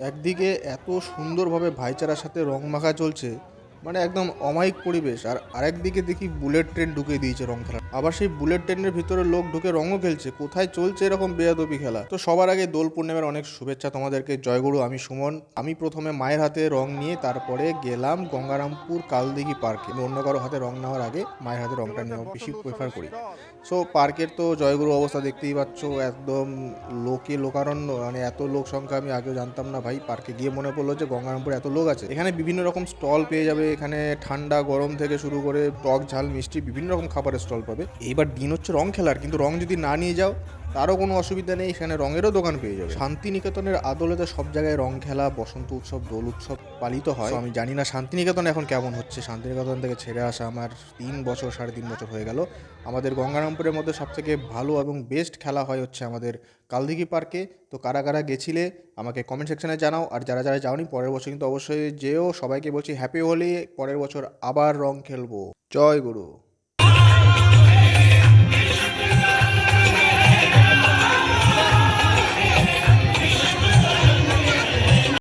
একদিকে এত সুন্দরভাবে ভাইচারার সাথে রং মাখা চলছে মানে একদম অমায়িক পরিবেশ। আর আরেক দিকে দেখি বুলেট ট্রেন ঢুকে দিয়েছে রং খেলা আবার সেই বুলেট ট্রেনের ভিতরে লোক ঢুকে রঙও খেলছে। কোথায় চলছে এরকম বেয়াদবি খেলা? তো সবার আগে দোল পূর্ণিমার অনেক শুভেচ্ছা তোমাদেরকে। জয়গুরু, আমি সুমন। আমি প্রথমে মায়ের হাতে রং নিয়ে তারপরে গেলাম গঙ্গারামপুর কালদিঘি পার্কে। অন্য কারও হাতে রং নেওয়ার আগে মায়ের হাতে রংটা নেওয়া বেশি প্রেফার করি। সো পার্কের তো জয়গুরু অবস্থা দেখতেই পাচ্ছ, একদম লোকে লোকারণ্য। মানে এত লোক সংখ্যা আমি আগেও জানতাম না ভাই। পার্কে গিয়ে মনে পড়ল যে গঙ্গারামপুর এত লোক আছে। এখানে বিভিন্ন রকম স্টল পেয়ে যাবে এখানে ঠান্ডা গরম থেকে শুরু করে টক ঝাল মিষ্টি বিভিন্ন রকম খাবারের স্টল পাবে। এইবার দিন হচ্ছে রং খেলার, কিন্তু রং যদি না নিয়ে যাও তারও কোনো অসুবিধা নেই, এখানে রঙেরও দোকান পেয়ে যাবে। শান্তিনিকেতনের আদলেতে সব জায়গায় রং খেলা, বসন্ত উৎসব, দোল উৎসব পালিত হয়। আমি জানি না শান্তিনিকেতন এখন কেমন হচ্ছে। শান্তিনিকেতন থেকে ছেড়ে আসা আমার তিন বছর, সাড়ে তিন বছর হয়ে গেল। আমাদের গঙ্গারামপুরের মধ্যে সবথেকে ভালো এবং বেস্ট খেলা হয় হচ্ছে আমাদের কালদিঘি পার্কে। তো কারা কারা গেছিলে, আমাকে কমেন্ট সেকশনে জানাও। আর যারা যারা যাওনি, পরের বছর কিন্তু অবশ্যই যেও। সবাইকে বলছি হ্যাপি হোলি। পরের বছর আবার রং খেলব। জয় গুরু।